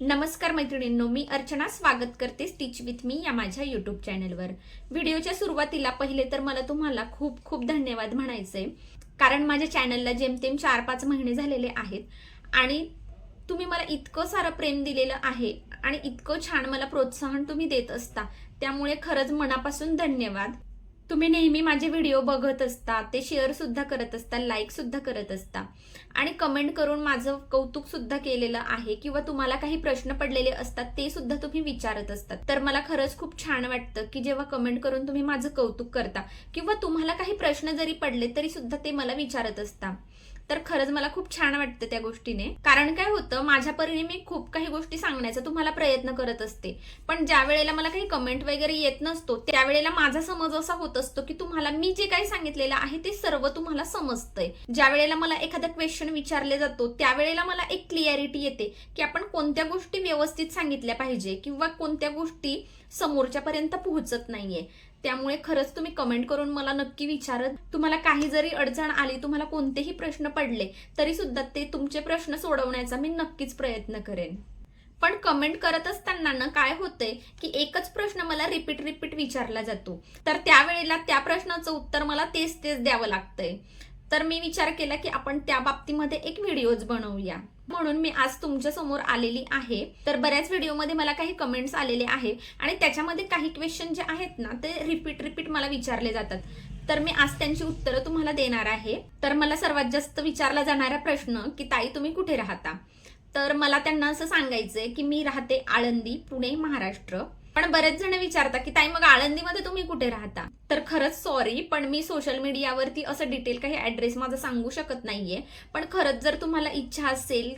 नमस्कार मैत्रिणींनो मी अर्चना स्वागत करते स्टिच विथ मी या माझ्या युट्यूब चॅनलवर व्हिडिओच्या सुरुवातीला पहिले तर मला तुम्हाला खूप खूप धन्यवाद म्हणायचे कारण माझ्या चॅनलला जेमतेम चार पाच महिने झालेले आहेत आणि तुम्ही मला इतकं सारं प्रेम दिलेलं आहे आणि इतकं छान मला प्रोत्साहन तुम्ही देत असता. त्यामुळे खरंच मनापासून धन्यवाद. तुम्ही नेहमी माझे व्हिडिओ बघत असता ते शेअरसुद्धा करत असता लाईकसुद्धा करत असता. आणि कमेंट करून माझं कौतुकसुद्धा केलेलं आहे किंवा तुम्हाला काही प्रश्न पडलेले असतात ते सुद्धा तुम्ही विचारत असतात. तर मला खरंच खूप छान वाटतं की जेव्हा कमेंट करून तुम्ही माझं कौतुक करता किंवा तुम्हाला काही प्रश्न जरी पडले तरी सुद्धा ते मला विचारत असता. तर खरंच मला खूप छान वाटतं त्या गोष्टीने. कारण काय होतं माझ्या परीने मी खूप काही गोष्टी सांगण्याचा तुम्हाला प्रयत्न करत असते. पण ज्या वेळेला मला काही कमेंट वगैरे येत नसतो त्यावेळेला माझा समज असा होत असतो की तुम्हाला मी जे काही सांगितलेलं आहे ते सर्व तुम्हाला समजतंय. ज्या वेळेला मला एखादा क्वेश्चन विचारले जातो त्यावेळेला मला एक क्लिअरिटी येते की आपण कोणत्या गोष्टी व्यवस्थित सांगितल्या पाहिजे किंवा कोणत्या गोष्टी समोरच्यापर्यंत पोहोचत नाहीये. त्यामुळे खरंच तुम्ही कमेंट करून मला नक्की विचारत तुम्हाला काही जरी अडचण आली तुम्हाला कोणतेही प्रश्न पडले तरी सुद्धा ते तुमचे प्रश्न सोडवण्याचा मी नक्कीच प्रयत्न करेन. पण कमेंट करत असताना ना काय होतंय की एकच प्रश्न मला रिपीट रिपीट विचारला जातो. तर त्यावेळेला त्या प्रश्नाचं उत्तर मला तेच तेच द्यावं लागतंय. तर मी विचार केला की आपण त्या बाबतीमध्ये एक व्हिडिओज बनवूया. म्हणून मी आज तुमच्यासमोर आलेली आहे. तर बऱ्याच व्हिडिओमध्ये मला काही कमेंट्स आलेले आहे. आणि त्याच्यामध्ये काही क्वेश्चन जे आहेत ना ते रिपीट रिपीट मला विचारले जातात. तर मी आज त्यांची उत्तरं तुम्हाला देणार आहे. तर मला सर्वात जास्त विचारला जाणारा प्रश्न की ताई तुम्ही कुठे राहता? तर मला त्यांना असं सांगायचंय की मी राहते आळंदी पुणे महाराष्ट्र. पण बरेच जण विचारतात की ताई मग आळंदीमध्ये तुम्ही कुठे राहता? तर खरंच सॉरी पण मी सोशल मीडियावरती असं डिटेल काही ऍड्रेस माझा सांगू शकत नाहीये. पण खरंच जर तुम्हाला इच्छा असेल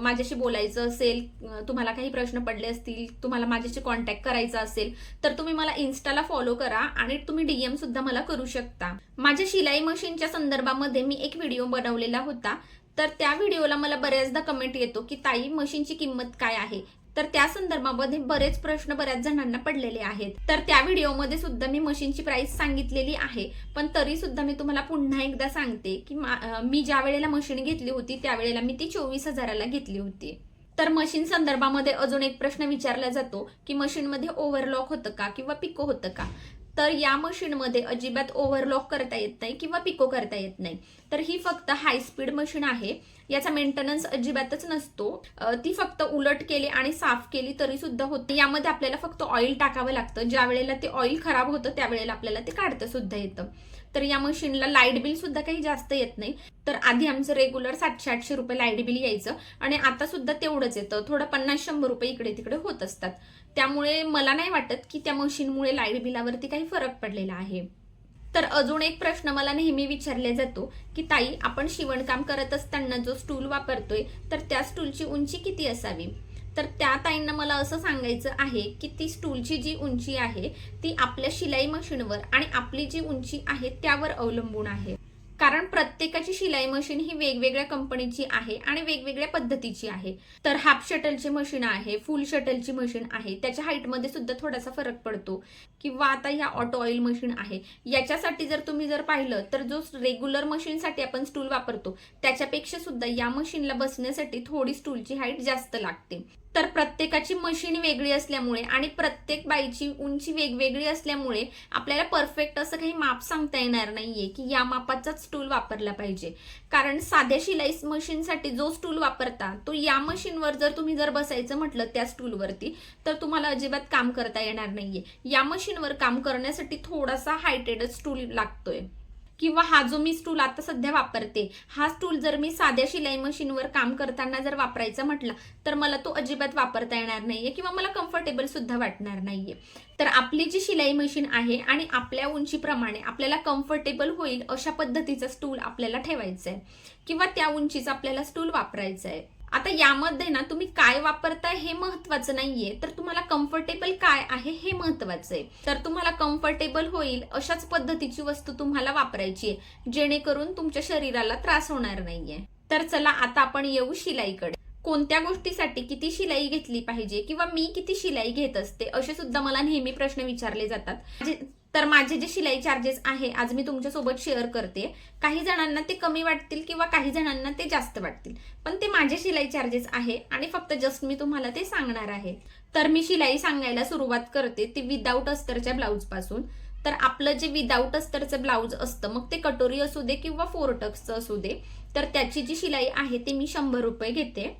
माझ्याशी बोलायचं असेल तुम्हाला काही प्रश्न पडले असतील तुम्हाला माझ्याशी कॉन्टॅक्ट करायचा असेल तर तुम्ही मला इन्स्टाला फॉलो करा आणि तुम्ही डीएम सुद्धा मला करू शकता. माझ्या शिलाई मशीनच्या संदर्भामध्ये मी एक व्हिडिओ बनवलेला होता. तर त्या व्हिडिओला मला बऱ्याचदा कमेंट येतो की ताई मशीनची किंमत काय आहे? तर त्या संदर्भामध्ये बरेच प्रश्न बऱ्याच जणांना पडलेले आहेत. तर त्या व्हिडिओमध्ये सुद्धा मी मशीनची प्राइस सांगितलेली आहे. पण तरी सुद्धा मी तुम्हाला पुन्हा एकदा सांगते की मी ज्या वेळेला मशीन घेतली होती त्यावेळेला मी ती चोवीस हजाराला घेतली होती. तर मशीन संदर्भामध्ये अजून एक प्रश्न विचारला जातो की मशीनमध्ये ओव्हरलॉक होतं का किंवा पिको होतं का? तर या मशीनमध्ये अजिबात ओव्हरलॉक करता येत नाही किंवा पिको करता येत नाही. तर ही फक्त हाय स्पीड मशीन आहे. याचा मेंटेनन्स अजिबातच नसतो. ती फक्त उलट केली आणि साफ केली तरी सुद्धा होते. यामध्ये आपल्याला फक्त ऑइल टाकावं लागतं. ज्या वेळेला ते ऑइल खराब होतं त्यावेळेला आपल्याला ते काढतं सुद्धा येतं. तर या मशीनला लाइट बिल सुद्धा काही जास्त येत नाही. तर आधी आमचं रेग्युलर सातशे आठशे रुपये लाइट बिल यायचं आणि आता सुद्धा तेवढंच येतं. थोडं पन्नास शंभर रुपये इकडे तिकडे होत असतात. त्यामुळे मला नाही वाटत की त्या मशीनमुळे लाइट बिलावरती काही फरक पडलेला आहे. तर अजून एक प्रश्न मला नेहमी विचारला जातो की ताई आपण शिवणकाम करत असताना जो स्टूल वापरतोय तर त्या स्टूलची उंची किती असावी? तर त्या ताईंना मला असं सांगायचं आहे की ती स्टूलची जी उंची आहे ती आपल्या शिलाई मशीनवर आणि आपली जी उंची आहे त्यावर अवलंबून आहे. कारण प्रत्येकाची शिलाई मशीन ही वेगवेगळ्या कंपनीची आहे आणि वेगवेगळ्या पद्धतीची आहे. तर हाफ शटलची मशीन आहे फुल शटलची मशीन आहे त्याच्या हाईटमध्ये सुद्धा थोडासा फरक पडतो. किंवा आता ह्या ऑटो ऑइल मशीन आहे याच्यासाठी जर तुम्ही जर पाहिलं तर जो रेग्युलर मशीनसाठी आपण स्टूल वापरतो त्याच्यापेक्षा सुद्धा या मशीनला बसण्यासाठी थोडी स्टूलची हाईट जास्त लागते. तर प्रत्येकाची मशीन वेगळी असल्यामुळे आणि प्रत्येक बाईची उंची वेगवेगळी असल्यामुळे आपल्याला परफेक्ट असं काही माप सांगता येणार नाहीये की या मापाचाच स्टूल वापरला पाहिजे. कारण साध्या शिलाई मशीनसाठी जो स्टूल वापरता तो या मशीनवर जर तुम्ही जर बसायचं म्हटलं त्या स्टूलवरती तर तुम्हाला अजिबात काम करता येणार नाहीये. या मशीनवर काम करण्यासाठी थोडासा हायटेड स्टूल लागतोय. किंवा हा जो मी स्टूल आता सध्या वापरते हा स्टूल जर मी साध्या शिलाई मशीनवर काम करताना जर वापरायचा म्हटला तर मला तो अजिबात वापरता येणार नाहीये किंवा मला कम्फर्टेबल सुद्धा वाटणार नाहीये. तर आपली जी शिलाई मशीन आहे आणि आपल्या उंचीप्रमाणे आपल्याला कम्फर्टेबल होईल अशा पद्धतीचा स्टूल आपल्याला ठेवायचा आहे किंवा त्या उंचीचा आपल्याला स्टूल वापरायचा आहे आता यामध्ये ना तुम्ही काय वापरताय हे महत्वाचं नाहीये. तर तुम्हाला कम्फर्टेबल काय आहे हे महत्वाचं आहे तर तुम्हाला कम्फर्टेबल होईल अशाच पद्धतीची वस्तू तुम्हाला वापरायची आहे. जेणेकरून तुमच्या शरीराला त्रास होणार नाहीये. तर चला आता आपण येऊ शिलाईकडे. कोणत्या गोष्टीसाठी किती शिलाई घेतली पाहिजे किंवा मी किती शिलाई घेत असते? असे सुद्धा मला नेहमी प्रश्न विचारले जातात. तर माझे जे शिलाई चार्जेस आहे आज मी तुमच्यासोबत शेअर करते. काही जणांना ते कमी वाटतील किंवा काही जणांना ते जास्त वाटतील. पण ते माझे शिलाई चार्जेस आहे आणि फक्त जस्ट मी तुम्हाला ते सांगणार आहे. तर मी शिलाई सांगायला सुरुवात करते ते विदाऊट अस्तरच्या ब्लाऊजपासून तर आपलं जे विदाऊट अस्तरचं ब्लाऊज असतं मग ते कटोरी असू दे किंवा फोर टक्सचं असू दे तर त्याची जी शिलाई आहे ते मी शंभर रुपये घेते.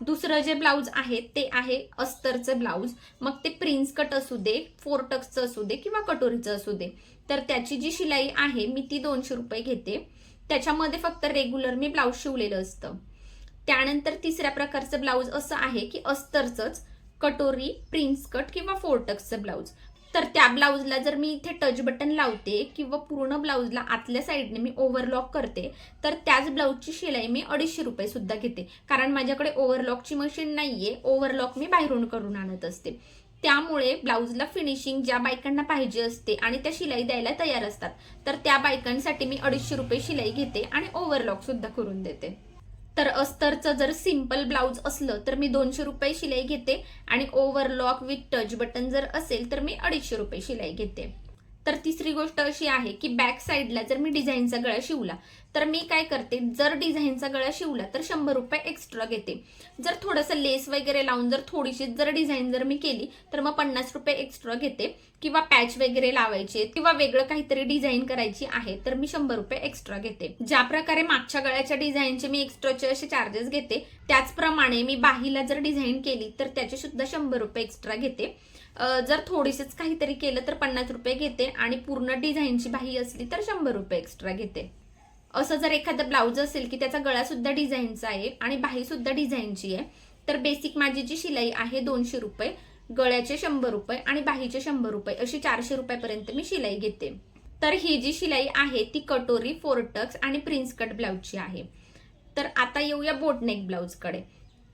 दुसरं जे ब्लाऊज आहे ते आहे अस्तरचं ब्लाऊज. मग ते प्रिन्स कट असू दे फोरटक्सचं असू दे किंवा कटोरीचं असू दे. तर त्याची जी शिलाई आहे मी ती दोनशे रुपये घेते. त्याच्यामध्ये फक्त रेग्युलर मी ब्लाऊज शिवलेलं असतं. त्यानंतर तिसऱ्या प्रकारचं ब्लाऊज असं आहे की अस्तरचंच कटोरी प्रिन्स कट किंवा फोरटक्सचं ब्लाऊज. तर त्या ब्लाऊजला जर मी इथे टच बटन लावते किंवा पूर्ण ब्लाऊजला आतल्या साईडने मी ओव्हरलॉक करते तर त्याच ब्लाऊजची शिलाई मी अडीचशे रुपये सुद्धा घेते. कारण माझ्याकडे ओव्हरलॉकची मशीन नाहीये ओव्हरलॉक मी बाहेरून करून आणत असते. त्यामुळे ब्लाऊजला फिनिशिंग ज्या बायकांना पाहिजे असते आणि त्या शिलाई द्यायला तयार असतात तर त्या बायकांसाठी मी अडीचशे रुपये शिलाई घेते आणि ओव्हरलॉक सुद्धा करून देते. तर अस्तरचं जर सिंपल ब्लाऊज असलं तर मी दोनशे रुपये शिलाई घेते. आणि ओव्हरलॉक विथ टच बटन जर असेल तर मी अडीचशे रुपये शिलाई घेते. तर तिसरी गोष्ट अशी आहे की बॅक साईडला जर मी डिझाईनचा गळा शिवला तर मी काय करते? जर डिझाईनचा गळा शिवला तर शंभर रुपये एक्स्ट्रा घेते. जर थोडंसं लेस वगैरे लावून जर थोडीशी जर डिझाईन जर मी केली तर मग पन्नास रुपये एक्स्ट्रा घेते. किंवा पॅच वगैरे लावायचे किंवा वेगळं काहीतरी डिझाईन करायची आहे तर मी शंभर रुपये एक्स्ट्रा घेते. ज्या प्रकारे मागच्या गळ्याच्या डिझाईनचे मी एक्स्ट्राचे असे चार्जेस घेते त्याचप्रमाणे मी बाहीला जर डिझाईन केली तर त्याचे सुद्धा शंभर रुपये एक्स्ट्रा घेते. जर थोडीशीच काहीतरी केलं तर पन्नास रुपये घेते आणि पूर्ण डिझाईनची बाही असली तर शंभर रुपये एक्स्ट्रा घेते. असं जर एखादं ब्लाऊज असेल की त्याचा गळा सुद्धा डिझाईनचा आहे आणि बाही सुद्धा डिझाईनची आहे तर बेसिक माझी जी शिलाई आहे दोनशे रुपये गळ्याचे शंभर रुपये आणि बाहीचे शंभर रुपये अशी चारशे रुपयापर्यंत मी शिलाई घेते. तर ही जी शिलाई आहे ती कटोरी फोरटक्स आणि प्रिन्स कट ब्लाऊजची आहे. तर आता येऊया बोटनेक ब्लाऊजकडे.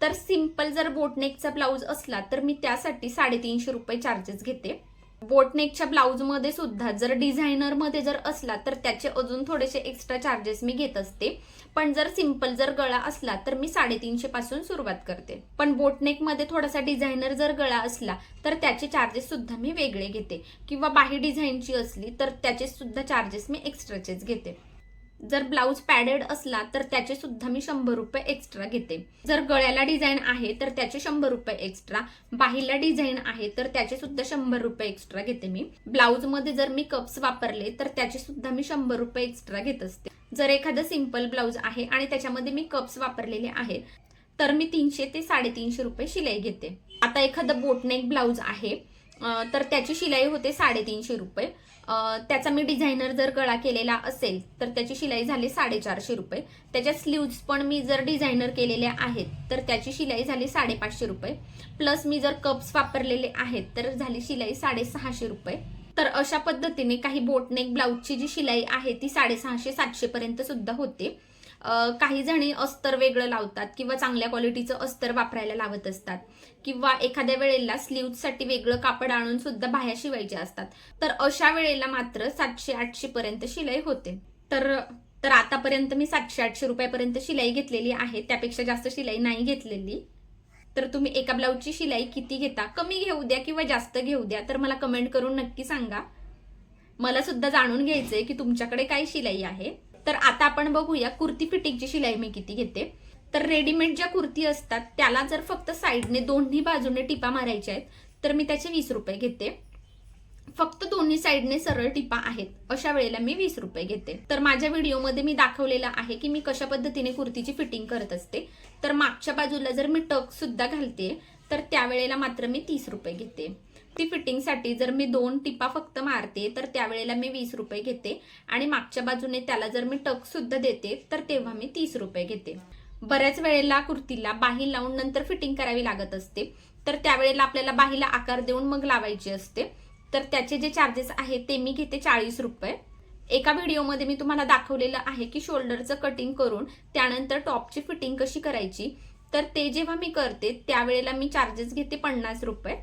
तर सिंपल जर बोटनेकचा ब्लाऊज असला तर मी त्यासाठी साडेतीनशे रुपये चार्जेस घेते. बोटनेकच्या ब्लाऊजमध्ये सुद्धा जर डिझायनरमध्ये जर असला तर त्याचे अजून थोडेसे एक्स्ट्रा चार्जेस मी घेत असते. पण जर सिंपल जर गळा असला तर मी साडेतीनशे पासून सुरुवात करते. पण बोटनेकमध्ये थोडासा डिझायनर जर गळा असला तर त्याचे चार्जेस सुद्धा मी वेगळे घेते. किंवा बाही डिझाईनची असली तर त्याचे सुद्धा चार्जेस मी एक्स्ट्राचेच घेते. जर ब्लाऊज पॅडेड असला तर त्याचे सुद्धा मी शंभर रुपये एक्स्ट्रा घेते. जर गळ्याला डिझाईन आहे तर त्याचे शंभर रुपये एक्स्ट्रा बाहीला डिझाईन आहे तर त्याचे सुद्धा शंभर रुपये एक्स्ट्रा घेते मी. ब्लाऊजमध्ये जर मी कप्स वापरले तर त्याचे सुद्धा मी शंभर रुपये एक्स्ट्रा घेत असते. जर एखादं सिंपल ब्लाऊज आहे आणि त्याच्यामध्ये मी कप्स वापरलेले आहेत तर मी तीनशे ते साडेतीनशे रुपये शिलाई घेते. आता एखादं बोटनेक ब्लाऊज आहे तर त्याची शिलाई होते साडेतीनशे रुपये. त्याचा मी डिझायनर जर गळा केलेला असेल तर त्याची शिलाई झाली साडेचारशे रुपये. त्याच्या स्लीव्ज पण मी जर डिझायनर केलेल्या आहेत तर त्याची शिलाई झाली साडेपाचशे रुपये. प्लस मी जर कप्स वापरलेले आहेत तर झाली शिलाई साडेसहाशे रुपये. तर अशा पद्धतीने काही बोटनेक ब्लाऊजची जी शिलाई आहे ती साडेसहाशे सातशे पर्यंत सुद्धा होते. काही जणी अस्तर वेगळं लावतात किंवा चांगल्या क्वालिटीचं अस्तर वापरायला लावत असतात. किंवा एखाद्या वेळेला स्लीवसाठी वेगळं कापड आणून सुद्धा बाह्या शिवायच्या असतात. तर अशा वेळेला मात्र सातशे आठशे पर्यंत शिलाई होते. तर तर आतापर्यंत मी सातशे आठशे रुपयापर्यंत शिलाई घेतलेली आहे. त्यापेक्षा जास्त शिलाई नाही घेतलेली. तर तुम्ही एका ब्लाऊजची शिलाई किती घेता? कमी घेऊ द्या किंवा जास्त घेऊ द्या? तर मला कमेंट करून नक्की सांगा. मला सुद्धा जाणून घ्यायचंय की तुमच्याकडे काय शिलाई आहे. तर आता आपण बघूया कुर्ती फिटिंगची शिलाई मी किती घेते. तर रेडीमेड ज्या कुर्ती असतात त्याला जर फक्त साईडने दोन्ही बाजूने टिपा मारायच्या आहेत तर मी त्याचे वीस रुपये घेते. फक्त दोन्ही साईडने सरळ टिपा आहेत अशा वेळेला मी वीस रुपये घेते. तर माझ्या व्हिडिओमध्ये मी दाखवलेलं आहे की मी कशा पद्धतीने कुर्तीची फिटिंग करत असते. तर मागच्या बाजूला जर मी टक सुद्धा घालते तर त्यावेळेला मात्र मी तीस रुपये घेते. ती फिटिंगसाठी जर मी दोन टिपा फक्त मारते तर त्यावेळेला मी वीस रुपये घेते. आणि मागच्या बाजूने त्याला जर मी टक सुद्धा देते तर तेव्हा मी तीस रुपये घेते. बऱ्याच वेळेला कुर्तीला बाही लावून नंतर फिटिंग करावी लागत असते. तर त्यावेळेला आपल्याला बाहीला आकार देऊन मग लावायची असते. तर त्याचे जे चार्जेस आहेत ते मी घेते चाळीस रुपये. एका व्हिडिओमध्ये मी तुम्हाला दाखवलेलं आहे की शोल्डरचं कटिंग करून त्यानंतर टॉपची फिटिंग कशी करायची. तर ते जेव्हा मी करते त्यावेळेला मी चार्जेस घेते पन्नास रुपये.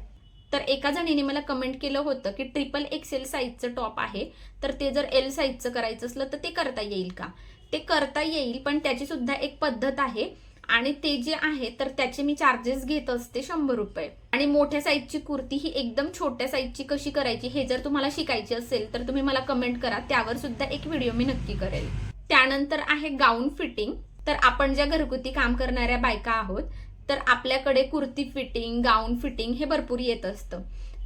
तर एका जणीने मला कमेंट केलं होतं की ट्रिपल एक्सेल साईजचं टॉप आहे. तर ते जर एल साईजचं करायचं असलं तर ते करता येईल का? ते करता येईल पण त्याची सुद्धा एक पद्धत आहे. आणि ते जे आहे तर त्याचे मी चार्जेस घेत असते शंभर रुपये. आणि मोठ्या साईजची कुर्ती ही एकदम छोट्या साईजची कशी करायची हे जर तुम्हाला शिकायची असेल तर तुम्ही मला कमेंट करा. त्यावर सुद्धा एक व्हिडिओ मी नक्की करेल. त्यानंतर आहे गाऊन फिटिंग तर आपण ज्या घरगुती काम करणाऱ्या बायका आहोत तर आपल्याकडे कुर्ती फिटिंग गाऊन फिटिंग हे भरपूर येत असतं.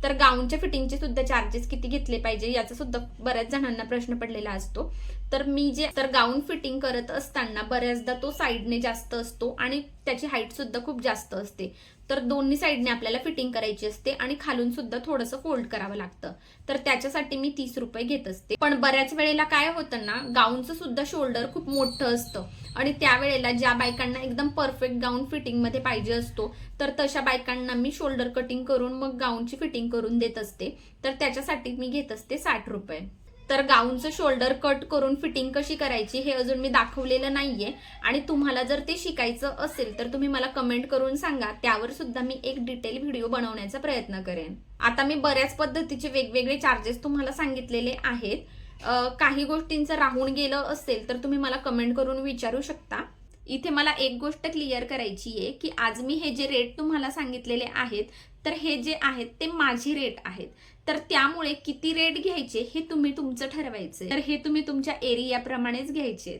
तर गाऊनच्या फिटिंगचे सुद्धा चार्जेस किती घेतले पाहिजे याचा सुद्धा बऱ्याच जणांना प्रश्न पडलेला असतो. तर मी जे तर गाऊन फिटिंग करत असताना बऱ्याचदा तो साईडने जास्त असतो आणि त्याची हाईट सुद्धा खूप जास्त असते. तर दोन्ही साईडने आपल्याला फिटिंग करायची असते आणि खालून सुद्धा थोडंसं फोल्ड करावं लागतं. तर त्याच्यासाठी मी तीस रुपये घेत असते. पण बऱ्याच वेळेला काय होतं ना गाऊनचं सुद्धा शोल्डर खूप मोठं असतं. आणि त्यावेळेला ज्या बायकांना एकदम परफेक्ट गाऊन फिटिंगमध्ये पाहिजे असतो तर तशा बायकांना मी शोल्डर कटिंग करून मग गाऊनची फिटिंग करून देत असते. तर त्याच्यासाठी मी घेत असते साठ रुपये. तर गाऊनचं शोल्डर कट करून फिटिंग कशी करायची हे अजून मी दाखवलेलं नाहीये. आणि तुम्हाला जर ते शिकायचं असेल तर तुम्ही मला कमेंट करून सांगा. त्यावर सुद्धा मी एक डिटेल व्हिडिओ बनवण्याचा प्रयत्न करेन. आता मी बऱ्याच पद्धतीचे वेगवेगळे चार्जेस तुम्हाला सांगितलेले आहेत. काही गोष्टींचं राहून गेलं असेल तर तुम्ही मला कमेंट करून विचारू शकता. इथे मला एक गोष्ट क्लिअर करायची आहे की आज मी हे जे रेट तुम्हाला सांगितलेले आहेत तर हे जे आहेत ते माझे रेट आहेत. तर त्यामुळे किती रेट घ्यायचे हे तुम्ही तुमचं ठरवायचे तर हे तुम्ही तुमच्या एरियाप्रमाणेच घ्यायचे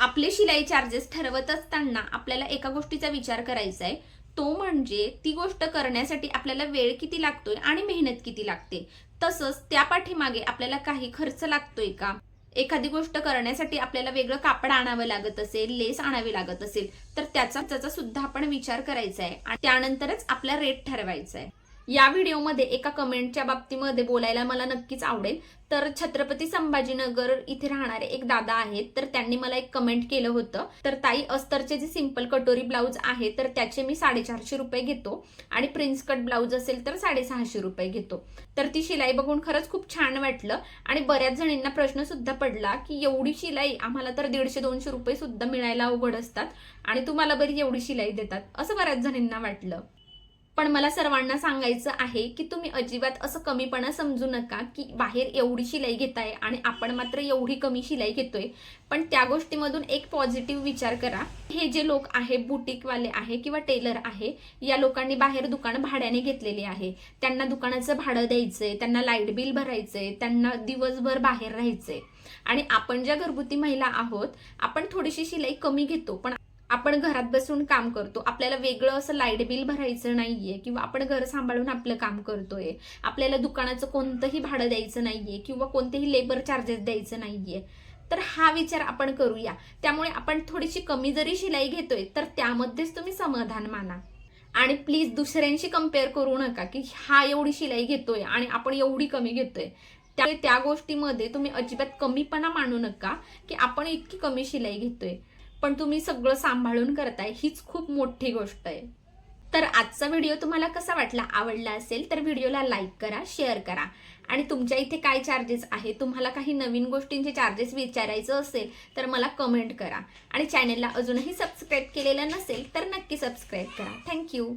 आपले शिलाई चार्जेस ठरवत असताना आपल्याला एका गोष्टीचा विचार करायचा आहे तो म्हणजे ती गोष्ट करण्यासाठी आपल्याला वेळ किती लागतोय आणि मेहनत किती लागते. तसंच त्या पाठीमागे आपल्याला काही खर्च लागतोय का? एखादी गोष्ट करण्यासाठी आपल्याला वेगळं कापड आणावं लागत असेल लेस आणावी लागत असेल तर त्याचा त्याचा सुद्धा आपण विचार करायचा आहे आणि त्यानंतरच आपला रेट ठरवायचा आहे या व्हिडिओमध्ये एका कमेंटच्या बाबतीमध्ये बोलायला मला नक्कीच आवडेल. तर छत्रपती संभाजीनगर इथे राहणारे एक दादा आहेत तर त्यांनी मला एक कमेंट केलं होतं. तर ताई अस्तरचे जे सिंपल कटोरी ब्लाऊज आहे तर त्याचे मी साडेचारशे रुपये घेतो आणि प्रिन्स कट ब्लाऊज असेल तर साडेसहाशे रुपये घेतो. तर ती शिलाई बघून खरंच खूप छान वाटलं आणि बऱ्याच जणींना प्रश्न सुद्धा पडला की एवढी शिलाई आम्हाला तर दीडशे दोनशे रुपये सुद्धा मिळायला अवघड असतात आणि तुम्हाला बरी एवढी शिलाई देतात असं बऱ्याच जणींना वाटलं. पण मला सर्वांना सांगायचं आहे की तुम्ही अजिबात असं कमीपणा समजू नका की बाहेर एवढी शिलाई घेताय आणि आपण मात्र एवढी कमी शिलाई घेतोय. पण त्या गोष्टीमधून एक पॉझिटिव्ह विचार करा. हे जे लोक आहे बुटीकवाले आहे किंवा टेलर आहे या लोकांनी बाहेर दुकान भाड्याने घेतलेले आहे. त्यांना दुकानाचं भाडं द्यायचंय त्यांना लाइट बिल भरायचंय त्यांना दिवसभर बाहेर राहायचंय. आणि आपण ज्या घरगुती महिला आहोत आपण थोडीशी शिलाई कमी घेतो पण आपण घरात बसून काम करतो. आपल्याला वेगळं असं लाइट बिल भरायचं नाहीये किंवा आपण घर सांभाळून आपलं काम करतोय. आपल्याला दुकानाचं कोणतंही भाडं द्यायचं नाहीये किंवा कोणतेही लेबर चार्जेस द्यायचं नाहीये. तर हा विचार आपण करूया. त्यामुळे आपण थोडीशी कमी जरी शिलाई घेतोय तर त्यामध्येच तुम्ही समाधान माना. आणि प्लीज दुसऱ्यांशी कंपेअर करू नका की हा एवढी शिलाई घेतोय आणि आपण एवढी कमी घेतोय. त्यामुळे त्या गोष्टीमध्ये तुम्ही अजिबात कमीपणा मानू नका की आपण इतकी कमी शिलाई घेतोय. पण तुम्ही सगळं सांभाळून करताय हीच खूप मोठी गोष्ट आहे. तर आजचा व्हिडिओ तुम्हाला कसा वाटला आवडला असेल तर व्हिडिओला लाईक करा शेअर करा. आणि तुमच्या इथे काय चार्जेस आहे तुम्हाला काही नवीन गोष्टींचे चार्जेस विचारायचं असेल तर मला कमेंट करा. आणि चॅनलला अजूनही सबस्क्राईब केलेलं नसेल तर नक्की सबस्क्राईब करा. थँक्यू